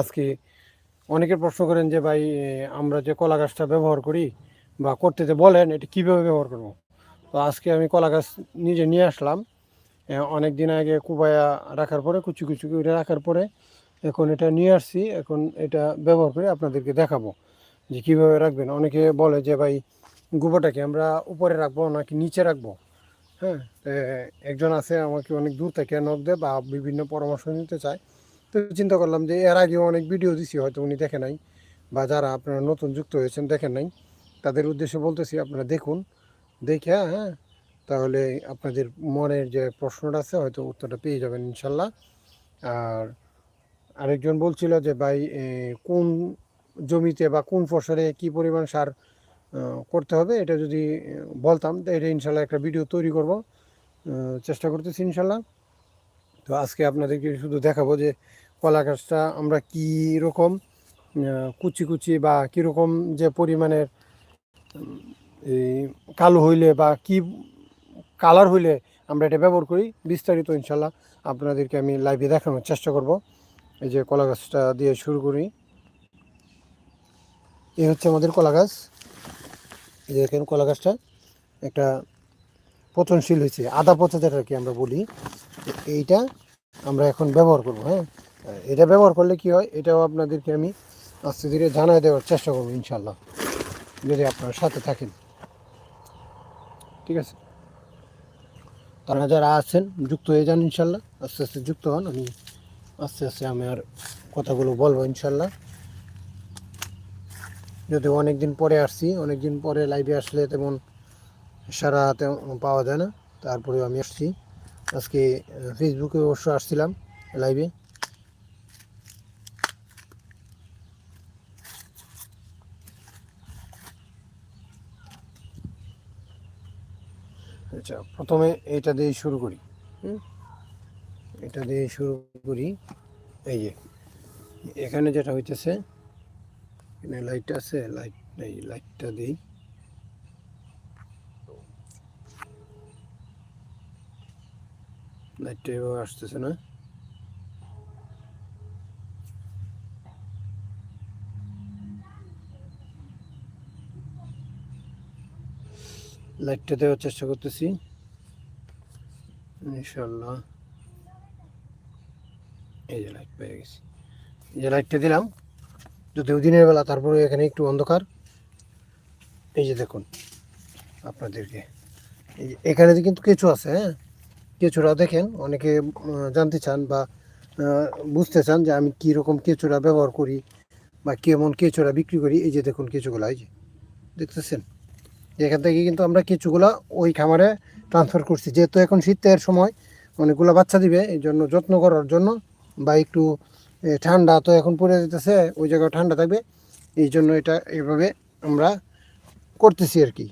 আজকে অনেকে প্রশ্ন করেন যে ভাই আমরা যে কলা গাছটা ব্যবহার করি বা করতে যে বলেন, এটা কীভাবে ব্যবহার করব? তো আজকে আমি কলা গাছ নিজে নিয়ে আসলাম। অনেক দিন আগে কুবায়া রাখার পরে, কুচি কুচি করে রাখার পরে এখন এটা নিয়ে আসছি। এখন এটা ব্যবহার করে আপনাদেরকে দেখাবো যে কীভাবে রাখবেন। অনেকে বলে যে ভাই, গোবরটাকে আমরা উপরে রাখব নাকি নিচে রাখব? হ্যাঁ একজন আছে আমাকে অনেক দূর থেকে নক দেয় বা বিভিন্ন পরামর্শ নিতে চায়। তো চিন্তা করলাম যে এর আগে অনেক ভিডিও দিছি, হয়তো উনি দেখে নাই, বা যারা আপনারা নতুন যুক্ত হয়েছেন দেখেন নাই, তাদের উদ্দেশ্যে বলতেছি আপনারা দেখুন, দেখে হ্যাঁ তাহলে আপনাদের মনের যে প্রশ্নটা আছে, হয়তো উত্তরটা পেয়ে যাবেন ইনশাল্লাহ। আর আরেকজন বলছিল যে, ভাই কোন জমিতে বা কোন ফসলে কি পরিমাণ সার করতে হবে? এটা যদি বলতাম, তো এটা ইনশাল্লাহ একটা ভিডিও তৈরি করব। চেষ্টা করতেছি ইনশাল্লাহ। তো আজকে আপনাদেরকে শুধু দেখাবো যে কলা গাছটা আমরা কী রকম কুচি কুচি বা কীরকম যে পরিমাণের এই কালো হইলে বা কি কালার হইলে আমরা এটা ব্যবহার করি, বিস্তারিত ইনশাল্লাহ আপনাদেরকে আমি লাইভে দেখানোর চেষ্টা করব। এই যে কলা গাছটা দিয়ে শুরু করি। এই হচ্ছে আমাদের কলা গাছ। এই যে দেখেন কলা গাছটা একটা পচনশীল হয়েছে আদা পচা যেটাকে আমরা বলি, এইটা আমরা এখন ব্যবহার করব হ্যাঁ? এটা ব্যবহার করলে কি হয়? এটাও আপনাদেরকে আমি আস্তে ধীরে জানায় দেওয়ার চেষ্টা করব ইনশাল্লাহ যদি আপনার সাথে থাকেন। ঠিক আছে? তারা যারা আছেন, যুক্ত হয়ে যান ইনশাল্লাহ আস্তে আস্তে যুক্ত হন, আমি আস্তে আস্তে আমি আর কথাগুলো বলব ইনশাল্লাহ যদি অনেক দিন পরে আসছি অনেক দিন পরে লাইভে আসলে তেমন সারা পাওয়া যায় না, তারপরেও আমি আসছি। আজকে ফেসবুকে অবশ্য আসছিলাম লাইভে আচ্ছা প্রথমে এটা দিয়ে শুরু করি। হুম? এটা দিয়ে শুরু করি এই যে এখানে যেটা হইতেছে এখানে লাইট আছে লাইট এই লাইটটা দিই। লাইটটা এভাবে আসতেছে না। লাইটটা দেওয়ার চেষ্টা করতেছি। ইনশাল্লাহ এই যে লাইট পেয়ে গেছি। এই যে লাইটটা দিলাম। যদিও দিনের বেলা, তারপরে এখানে একটু অন্ধকার। এই যে দেখুন, আপনাদেরকে। এই যে এখানে যে কিন্তু কেঁচু আছে হ্যাঁ? কেঁচুরা দেখেন, অনেকে জানতে চান বা বুঝতে চান যে আমি কী রকম কেঁচুরা ব্যবহার করি বা কেমন কেঁচুরা বিক্রি করি। এই যে দেখুন কেঁচুগুলা, এই যে। দেখতেছেন? এখান থেকে কিন্তু আমরা কিছুগুলা ওই খামারে ট্রান্সফার করছি। যেহেতু এখন শীতের সময় অনেকগুলো বাচ্চা দিবে এই জন্য যত্ন করার জন্য বা একটু ঠান্ডা তো এখন পড়ে যেতেছে ওই জায়গায় ঠান্ডা থাকবে এই জন্য এটা এইভাবে আমরা করতেছি আর কি।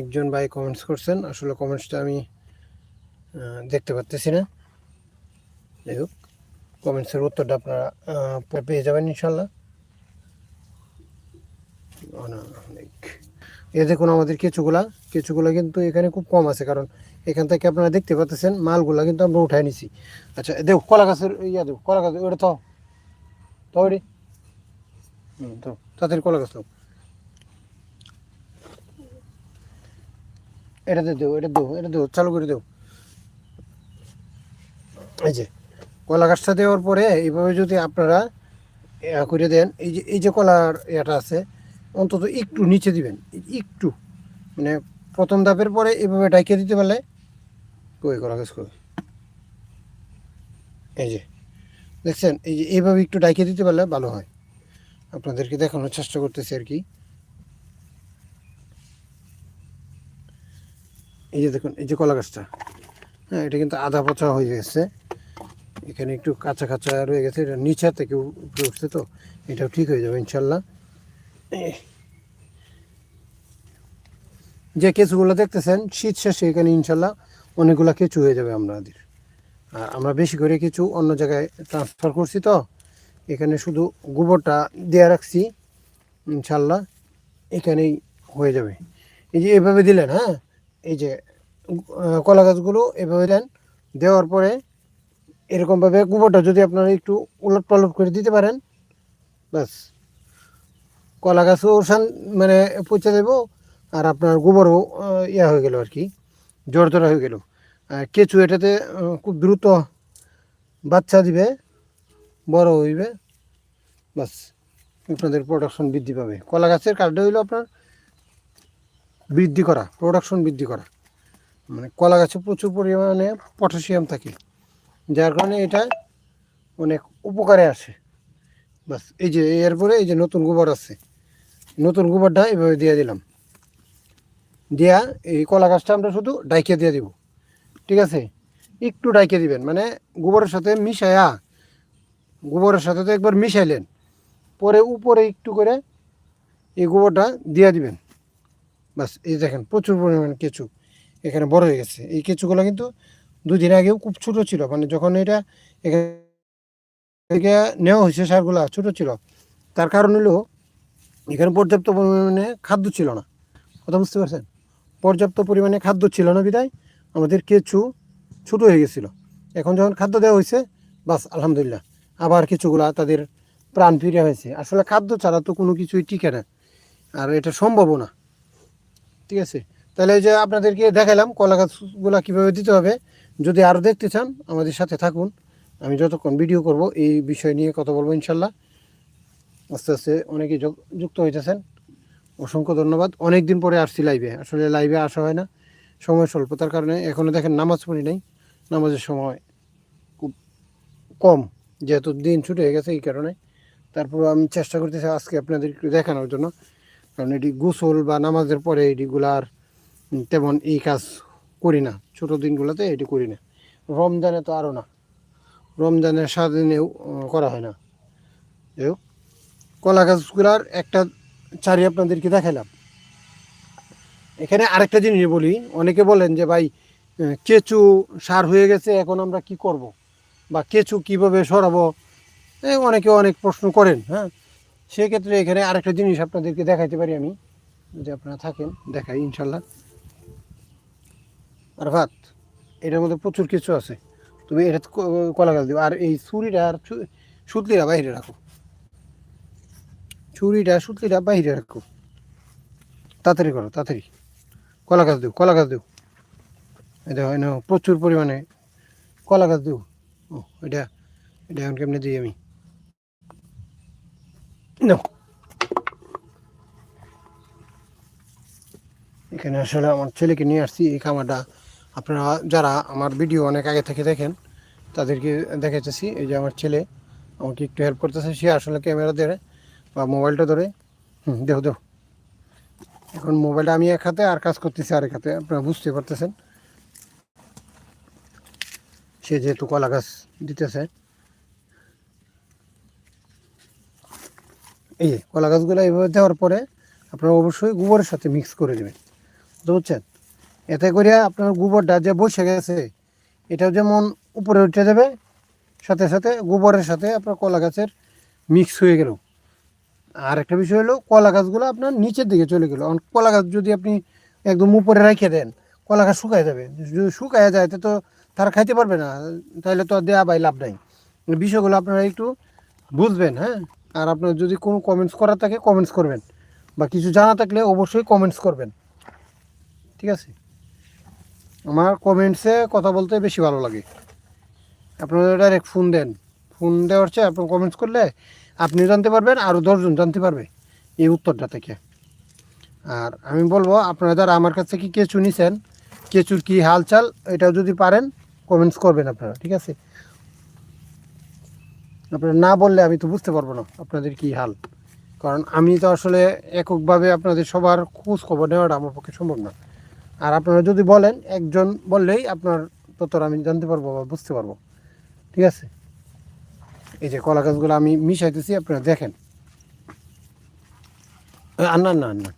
একজন ভাই কমেন্টস করছেন, আসলে কমেন্টসটা আমি দেখতে পাচ্তেছি না। যাই হোক কমেন্টসের উত্তরটা আপনারা পেয়ে যাবেন ইনশাল্লাহ। এ দেখুন আমাদের কেঁচুগুলা কেঁচুগুলা কিন্তু এখানে খুব কম আছে, কারণ এখান থেকে আপনারা দেখতে পাচ্ছেন মালগুলা কিন্তু আমরা উঠাই নিছি। আচ্ছা দেখ কলা গাছের ইয়া দেব কলা গাছ, ওটা তো তো ওটি হুম, তো, তাদের কলা গাছ দাও এটাতে দেও, এটা দেও এটা দেও, চালু করে দেও। এই যে, কলা গাছটা দেওয়ার পরে এইভাবে যদি আপনারা করে দেন, এই যে এই যে কলার ইয়েটা আছে অন্তত একটু নিচে দিবেন, একটু। মানে প্রথম ধাপের পরে এভাবে ডাইকে দিতে পারলে কই কলা গাছ কই এই যে, দেখছেন? এই যে এইভাবে একটু ডাইকে দিতে পারলে ভালো হয়। আপনাদেরকে দেখানোর চেষ্টা করতেছি আর কি। এই যে দেখুন, এই যে কলা গাছটা। হ্যাঁ এটা কিন্তু আধা পচা হয়ে গেছে। এখানে একটু কাঁচা কাঁচা রয়ে গেছে। এটা নিচে থেকে উপরে উঠছে তো। এটাও ঠিক হয়ে যাবে, ইনশাল্লাহ। যে কেঁচুগুলো দেখতেছেন, শীত শেষে এখানে ইনশাল্লাহ অনেকগুলো কেঁচু হয়ে যাবে আমাদের। আর আমরা বেশি করে কিছু অন্য জায়গায় ট্রান্সফার করছি তো। এখানে শুধু গোবরটা দেওয়া রাখছি, ইনশাল্লাহ এখানেই হয়ে যাবে। এই যে এভাবে দিলেন হ্যাঁ? এই যে কলা গাছগুলো এভাবে দেন, দেওয়ার পরে এরকমভাবে গোবরটা যদি আপনারা একটু উলট পালট করে দিতে পারেন, ব্যাস। কলা গাছও শান- মানে পচে দেব আর আপনার গোবরও ইয়া হয়ে গেল আর কি জোর জোড়া হয়ে গেল। আর কেঁচু এটাতে খুব দ্রুত বাচ্চা দিবে, বড় হইবে, বাস, আপনাদের প্রোডাকশন বৃদ্ধি পাবে। কলা গাছের কাজটা হইল আপনার বৃদ্ধি করা প্রোডাকশন বৃদ্ধি করা। মানে কলা গাছে প্রচুর পরিমাণে পটাশিয়াম থাকে, যার কারণে এটা অনেক উপকারে আসে। বাস, এই যে, এরপরে এই যে নতুন গোবর আছে নতুন গোবরটা এভাবে দিয়ে দিলাম। দিয়া এই কলা গাছটা আমরা শুধু ডাইকে দিয়ে দিব। ঠিক আছে? একটু ডাইকে দিবেন মানে গোবরের সাথে মিশায়া, গোবরের সাথে তো একবার মিশাইলেন, পরে উপরে একটু করে এই গোবরটা দিয়ে দিবেন। বাস, এই দেখেন প্রচুর পরিমাণে কেঁচু এখানে বড় হয়ে গেছে। এই কেঁচুগুলো কিন্তু দুদিন আগেও খুব ছোট ছিল মানে যখন এটা এখানে নেওয়া হয়েছে সারগুলা ছোট ছিল, তার কারণ হলো এখানে পর্যাপ্ত পরিমাণে খাদ্য ছিল না। কথা বুঝতে পারছেন? পর্যাপ্ত পরিমাণে খাদ্য ছিল না বিদায়। আমাদের কেঁচু ছোটো হয়ে গেছিল। এখন যখন খাদ্য দেওয়া হয়েছে, বাস আলহামদুলিল্লাহ। আবার কিছুগুলা তাদের প্রাণ ফিরে হয়েছে। আসলে খাদ্য ছাড়া তো কোনো কিছুই টিকে না। আর এটা সম্ভবও না। ঠিক আছে? তাহলে যে আপনাদেরকে দেখালাম কলা গাছগুলা কীভাবে দিতে হবে। যদি আরও দেখতে চান, আমাদের সাথে থাকুন। আমি যতক্ষণ ভিডিও করব, এই বিষয় নিয়ে কথা বলব ইনশাল্লাহ। আস্তে আস্তে অনেকে যুক্ত হইতেছেন। অসংখ্য ধন্যবাদ। অনেক দিন পরে আসছি লাইভে আসলে লাইভে আসা হয় না। সময় স্বল্পতার কারণে এখনও দেখেন নামাজ পড়ি নাই। নামাজের সময় খুব কম। যেহেতু দিন ছুটে হয়ে গেছে এই কারণে। তারপর আমি চেষ্টা করতেছি আজকে আপনাদের দেখানোর জন্য। কারণ এটি গোসল বা নামাজের পরে এটিগুলো আর তেমন এই কাজ করি না। ছোটো দিনগুলোতে এটি করি না। রমজানে তো আরও না। রমজানের সারাদিনেও করা হয় না। যাই হোক। কলা গাছগুলার একটা চারি আপনাদেরকে দেখালাম এখানে আরেকটা জিনিস বলি, অনেকে বলেন যে, ভাই কেঁচু সার হয়ে গেছে, এখন আমরা কি করব? বা কেঁচু কীভাবে সরাবো? অনেকে অনেক প্রশ্ন করেন হ্যাঁ? সেক্ষেত্রে এখানে আরেকটা জিনিস আপনাদেরকে দেখাইতে পারি আমি। যদি আপনারা থাকেন, দেখাই, ইনশাল্লাহ। আর ভাত এটার মধ্যে প্রচুর কিছু আছে। তুমি এটা কলা গাছ দিও আর এই ছুরিটা আর সুতলিটা বাইরে রাখো। ছুরিটা সুতলিটা বাইরে রাখো। তাড়াতাড়ি করো, তাড়াতাড়ি। কলা গাছ দিও, কলা গাছ দিও। এটা হয় না প্রচুর পরিমাণে কলা গাছ দিও। ও, এটা এটা এখন কেমনে দিই আমি? নাও। এখানে আসলে আমার ছেলেকে নিয়ে আসছি, এই খামারটা। আপনারা যারা আমার ভিডিও অনেক আগে থেকে দেখেন, তাদেরকে দেখাইতেছি। এই যে আমার ছেলে আমাকে একটু হেল্প করতেছে, সে আসলে ক্যামেরা ধরে বা মোবাইলটা ধরে। হুম দেখো দেখো এখন মোবাইলটা আমি এক হাতে আর কাজ করতেছি আরেক হাতে, আপনারা বুঝতে পারতেছেন। সে যেহেতু কলা গাছ দিতেছে। এই কলা গাছগুলো এইভাবে দেওয়ার পরে আপনারা অবশ্যই গোবরের সাথে মিক্স করে দেবেন বুঝতে বুঝছেন এতে করে আপনার গোবরটা যে বসে গেছে, এটাও যেমন উপরে উঠে যাবে, সাথে সাথে গোবরের সাথে আপনার কলা গাছের মিক্স হয়ে গেল। আর একটা বিষয় হলো, কলা গাছগুলো আপনার নিচের দিকে চলে গেলো। কলা গাছ যদি আপনি একদম উপরে রেখে দেন, কলা গাছ শুকায় যাবে। যদি শুকায় যায়, তো তারা খাইতে পারবে না তাহলে তো দেওয়া বাই লাভ নাই। বিষয়গুলো আপনারা একটু বুঝবেন হ্যাঁ? আর আপনার যদি কোনো কমেন্টস করার থাকে কমেন্টস করবেন। বা কিছু জানা থাকলে অবশ্যই কমেন্টস করবেন। ঠিক আছে? আমার কমেন্টসে কথা বলতে বেশি ভালো লাগে। আপনারা ডাইরেক্ট ফোন দেন। ফোন দেওয়ার চেয়ে আপনার কমেন্টস করলে আপনি জানতে পারবেন আরও দশজন জানতে পারবে এই উত্তরটা থেকে। আর আমি বলব, আপনারা যারা আমার কাছ থেকে কেঁচু নিছেন, কেঁচুর কী হালচাল এটাও যদি পারেন কমেন্টস করবেন আপনারা, ঠিক আছে? আপনারা না বললে আমি তো বুঝতে পারব না আপনাদের কি হাল। কারণ আমি তো আসলে এককভাবে আপনাদের সবার খোঁজ খবর নেওয়াটা আমার পক্ষে সম্ভব না। আর আপনারা যদি বলেন, একজন বললেই আপনার ততটা আমি জানতে পারব বা বুঝতে পারব, ঠিক আছে? এই যে কলা গাছগুলো আমি মিশাইতেছি আপনারা দেখেন। আর না না না।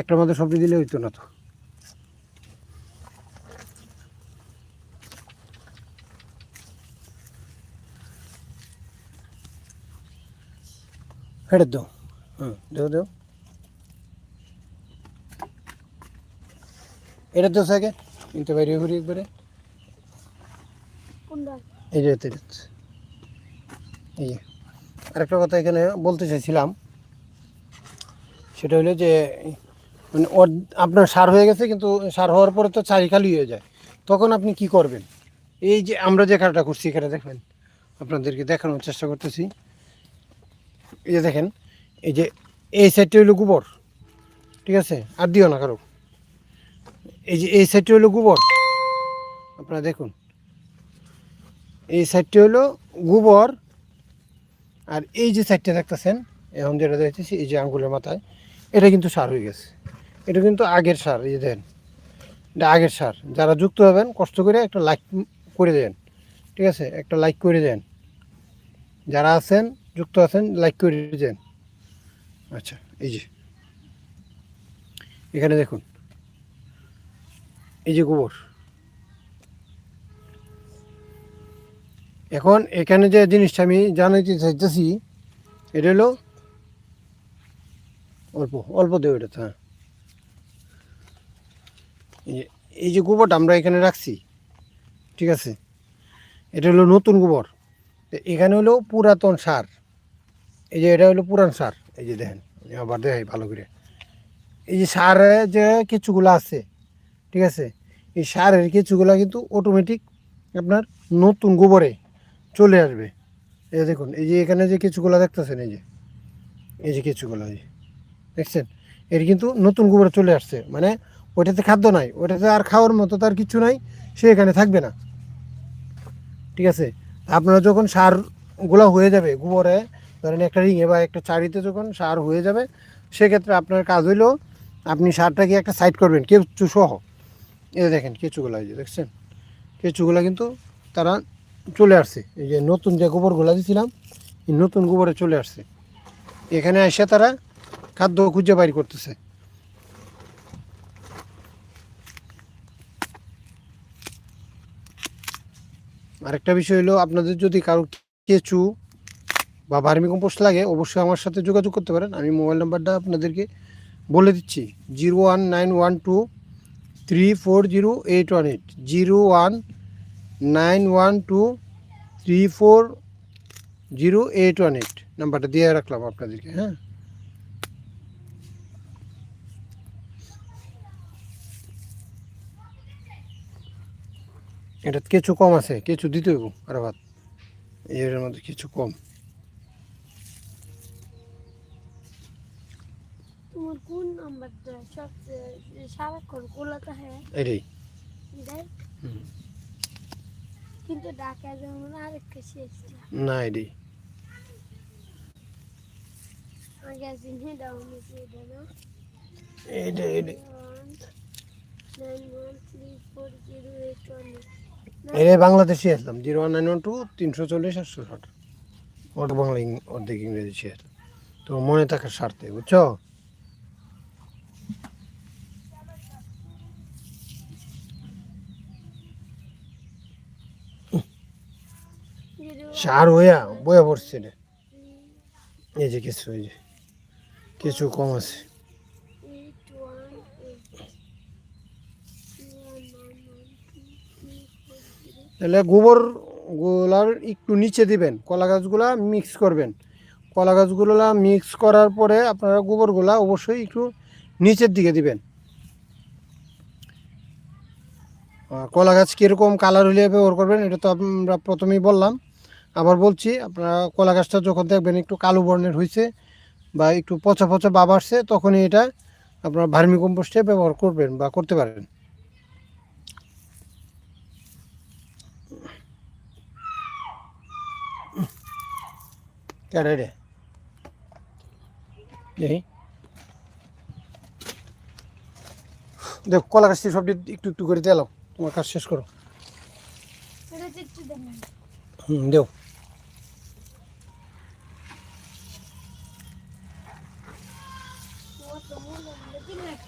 একটার মধ্যে সবজি দিলে হইতো না তো। হেঁটে দাও। হুম দেও দেও। এটা তো সাকে কিন্তু বাইরে ঘুরি একবারে। এই যে এই, আরেকটা কথা এখানে বলতে চাইছিলাম। সেটা হলো যে মানে আপনার সার হয়ে গেছে কিন্তু সার হওয়ার পরে তো চারি খালি হয়ে যায়। তখন আপনি কি করবেন? এই যে আমরা যে কাজটা করছি এখানে দেখবেন, আপনাদেরকে দেখানোর চেষ্টা করতেছি। এই যে দেখেন, এই যে এই সাইডটা হইল গোবর, ঠিক আছে? আর দিও না কারও। এই যে এই সাইডটা হইল গোবর, আপনারা দেখুন। এই সাইডটা হলো গোবর আর এই যে সাইডটা দেখতেছেন, এখন যেটা দেখতেছি, এই যে আঙ্গুলের মাথায়, এটা কিন্তু সার হয়ে গেছে। এটা কিন্তু আগের সার, এই দেন এটা আগের সার। যারা যুক্ত হবেন, কষ্ট করে একটা লাইক করে দেন। ঠিক আছে? একটা লাইক করে দেন। যারা আছেন, যুক্ত আছেন লাইক করে দেন। আচ্ছা এই যে। এখানে দেখুন। এই যে গোবর। এখন এখানে যে জিনিসটা আমি জানাইতে চাইতেছি, এটা হলো অল্প অল্প দেবে এটা হ্যাঁ। এই যে- গোবরটা আমরা এখানে রাখছি, ঠিক আছে? এটা হলো নতুন গোবর। এখানে হলো পুরাতন সার। এই যে এটা হলো পুরান সার। এই যে দেখেন আবার দেখাই ভালো করে। এই যে সারে যে কিছুগুলো আছে, ঠিক আছে? এই সারের কিছুগুলো কিন্তু অটোমেটিক আপনার নতুন গোবরে চলে আসবে। এই যে দেখুন, এই যে এখানে যে কিছুগুলো দেখতেছেন, এই যে এই যে কিছুগুলো এই দেখছেন? এর কিন্তু নতুন গোবরে চলে আসছে। মানে ওইটাতে খাদ্য নাই, ওইটাতে আর খাওয়ার মতো তার কিছু নাই, সে এখানে থাকবে না। ঠিক আছে? আপনারা যখন সারগুলো হয়ে যাবে গোবরে, ধরেন একটা রিঙে বা একটা চারিতে যখন সার হয়ে যাবে, সেক্ষেত্রে আপনার কাজ হইলেও আপনি সারটাকে একটা সাইড করবেন, কেঁচু সহ। এই দেখেন, কেঁচুগুলো, এই যে, দেখছেন? কেঁচুগুলো কিন্তু তারা চলে আসছে। এই যে নতুন যে গোবরগুলো দিয়েছিলাম এই নতুন গোবরে চলে আসছে। এখানে এসে তারা খাদ্য খুঁজে বাইর করতেছে। আরেকটা বিষয় হলো, আপনাদের যদি কারও কেঁচু বা ভার্মি কম্পোস্ট লাগে, অবশ্যই আমার সাথে যোগাযোগ করতে পারেন। আমি মোবাইল নাম্বারটা আপনাদেরকে বলে দিচ্ছি। Zero one nine one two three four zero eight one eight. Zero one nine one two three four zero eight one eight. নাম্বারটা দিয়ে রাখলাম আপনাদেরকে হ্যাঁ? এটা কিছু কম আছে কিছু দিতে হইব আর ভাত এর মধ্যে কিছু কম। তোমার কোন নাম্বারটা? সবচেয়ে সারাক্ষণ কোলাতে হ্যাঁ এটাই দেখ। কিন্তু ঢাকা যেমন শেষটা। না এটাই আগে দাও নিচে বাংলাদেশি আসলাম। Zero one nine one two তিনশো চল্লিশ আটশো ষাট ওটা বাংলা অর্ধেক ইংরেজি শেয়ার। তো মনে থাকার স্বার্থে বুঝছ জিরো সার হইয়া বয়া পড়ছে রে এই যে কিছু, এই যে কিছু কম আছে। তাহলে গোবরগুলার একটু নিচে দিবেন, কলা গাছগুলা মিক্স করবেন। কলা গাছগুলা মিক্স করার পরে আপনারা গোবরগুলা অবশ্যই একটু নিচের দিকে দিবেন। কলা গাছ কীরকম কালার হলে ব্যবহার করবেন, এটা তো আমরা প্রথমেই বললাম। আবার বলছি আপনারা কলা গাছটা যখন দেখবেন একটু কালো বর্ণের হয়েছে বা একটু পচা পচা বাব আসছে তখনই এটা আপনারা ভার্মি কম্পোস্টে ব্যবহার করবেন বা করতে পারেন। রে? দেখ কলা গাছটি সবটি একটু একটু করে দিলাম তোমার কাজ শেষ করো। হুম দেও তোমার তো মনে হয় কি লাগছে তুমি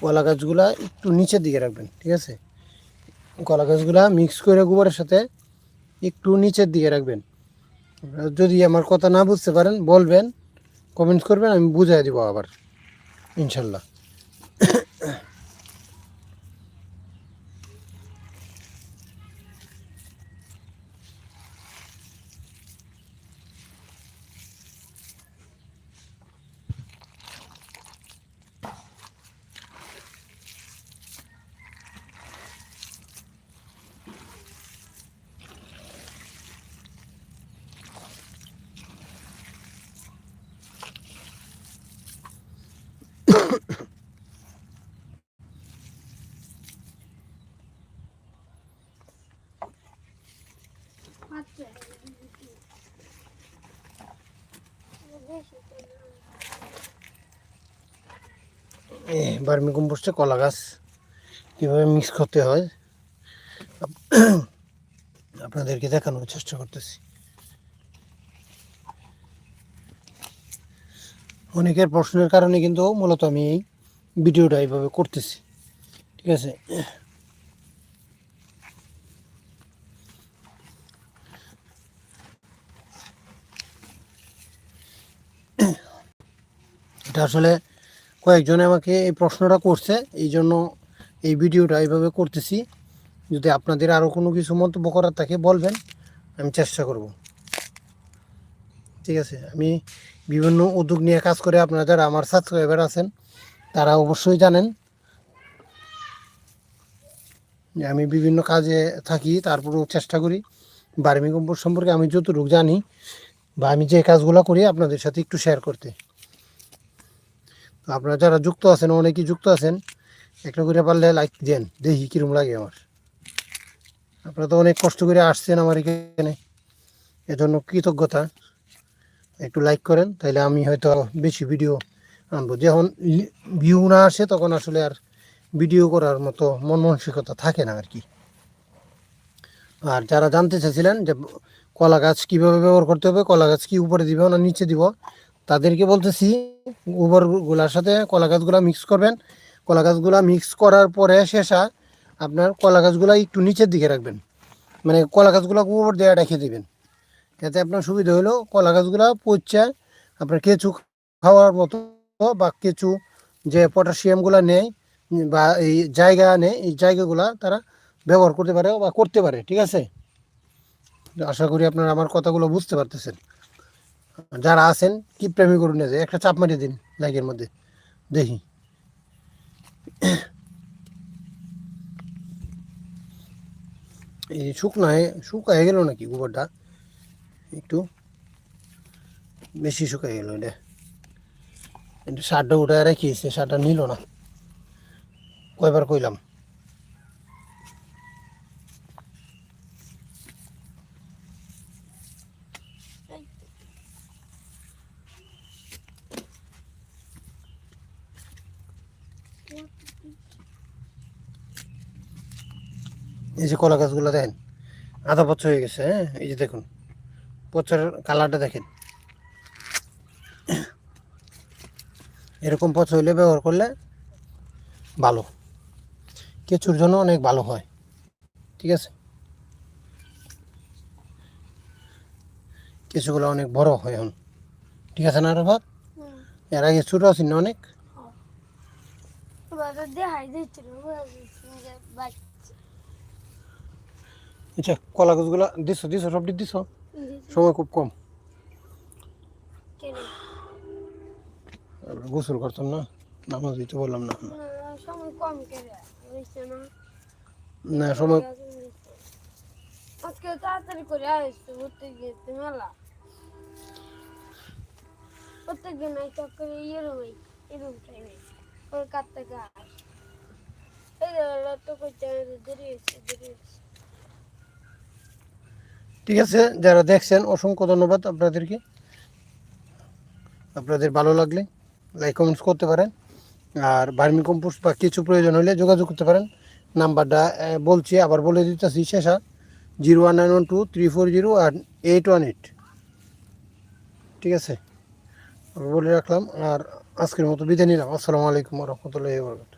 কলা গাছগুলা একটু নিচের দিকে রাখবেন, ঠিক আছে? কলা গাছগুলা মিক্স করে গোবরের সাথে একটু নিচের দিকে রাখবেন। যদি আমার কথা না বুঝতে পারেন, বলবেন কমেন্টস করবেন, আমি বুঝাই দিব আবার, ইনশাল্লাহ। বার্মি কম্পোস্টে কলা গাছ কীভাবে মিক্স করতে হয়, আপনাদেরকে দেখানোর চেষ্টা করতেছি। অনেকের প্রশ্নের কারণে কিন্তু মূলত আমি এই ভিডিওটা এইভাবে করতেছি, ঠিক আছে? এটা আসলে কয়েকজনে আমাকে এই প্রশ্নটা করছে, এই জন্য এই ভিডিওটা এইভাবে করতেছি। যদি আপনাদের আরও কোনো কিছু মন্তব্য করার থাকে বলবেন, আমি চেষ্টা করব। ঠিক আছে, আমি বিভিন্ন উদ্যোগ নিয়ে কাজ করে আপনারা যারা আমার সাবস্ক্রাইবার আছেন, তারা অবশ্যই জানেন আমি বিভিন্ন কাজে থাকি, তারপরেও চেষ্টা করি। বার্মি কম্পোস্ট সম্পর্কে আমি যতটুকু জানি বা আমি যে কাজগুলো করি, আপনাদের সাথে একটু শেয়ার করতে। আপনারা যারা যুক্ত আছেন, অনেকেই যুক্ত আছেন, একটা করে পারলে লাইক দেন, দেখি কিরম লাগে আমার। আপনারা তো অনেক কষ্ট করে আসছেন আমার এখানে। এজন্য কৃতজ্ঞতা। একটু লাইক করেন তাহলে আমি হয়তো বেশি ভিডিও আনব। যখন ভিউ না আসে, তখন আসলে আর ভিডিও করার মতো মন মানসিকতা থাকে না আর কি। আর যারা জানতে চাইছিলেন যে কলা গাছ কীভাবে ব্যবহার করতে হবে, কলা গাছ কি উপরে দিবে না নিচে দিব তাদেরকে বলতেছি গোবরগুলার সাথে কলা গাছগুলা মিক্স করবেন। কলা গাছগুলা মিক্স করার পরে শেষা আপনার কলা গাছগুলা একটু নিচের দিকে রাখবেন। মানে কলা গাছগুলা গোবর দিয়ে রেখে দিবেন। এতে আপনার সুবিধা হলো, কলা গাছগুলা পচছে, আপনার কেঁচু খাওয়ার মতো বা কেঁচু যে পটাশিয়ামগুলা নেয় বা এই জায়গা নেয় এই জায়গাগুলা তারা ব্যবহার করতে পারে বা করতে পারে, ঠিক আছে? আশা করি আপনারা আমার কথাগুলো বুঝতে পারতেছেন। যারা আছেন, কি প্রেমী যে, একটা চাপ মারিয়ে দিন লাইকের মধ্যে। দেখি। এই শুকনায়, শুকায় গেল নাকি গোবরটা? একটু বেশি শুকায় গেল, এটা। এটা সারটা উঠে রেখেছে সারটা নিল না। কয়বার কইলাম। এই যে কলা গাছগুলো দেখেন আধা পচা হয়ে গেছে হ্যাঁ? এই যে দেখুন পচার কালারটা দেখেন। এরকম পচা হইলে ব্যবহার করলে ভালো। কেঁচুর জন্য অনেক ভালো হয় ঠিক আছে? কেঁচুগুলো অনেক বড় হয় এখন ঠিক আছে না হুম। এর আগে ছোটো আছেন না অনেক? এবার দেখাই দিচ্ছিল যে বাচ্চা আচ্ছা কলা গাছগুলো দিছো দিছো সবটি দিছো? সময় খুব কম। গোসল করতাম না নামাজ দিতে বললাম না। সময় কম না? সময় আজকে তাড়াতাড়ি করে আসছে ঘুরতে গিয়েছে মেলা। প্রত্যেকদিন একটা করে এরম এরম টাইমে কলকাতা গাছ এই তো করতে দেরি হয়েছে দেরি হয়েছে। ঠিক আছে, যারা দেখছেন, অসংখ্য ধন্যবাদ আপনাদেরকে। আপনাদের ভালো লাগলে লাইক কমেন্টস করতে পারেন। আর ভার্মি কম্পোস্ট বা কিছু প্রয়োজন হলে যোগাযোগ করতে পারেন। নাম্বারটা বলছি, আবার বলে দিতেছি, শেষা zero one nine one two three four zero আর এইট ওয়ান এইট। ঠিক আছে? বলে রাখলাম, আর আজকের মতো বিদায় নিলাম। আসসালামু আলাইকুম রহমতুল্লাহ বরকাত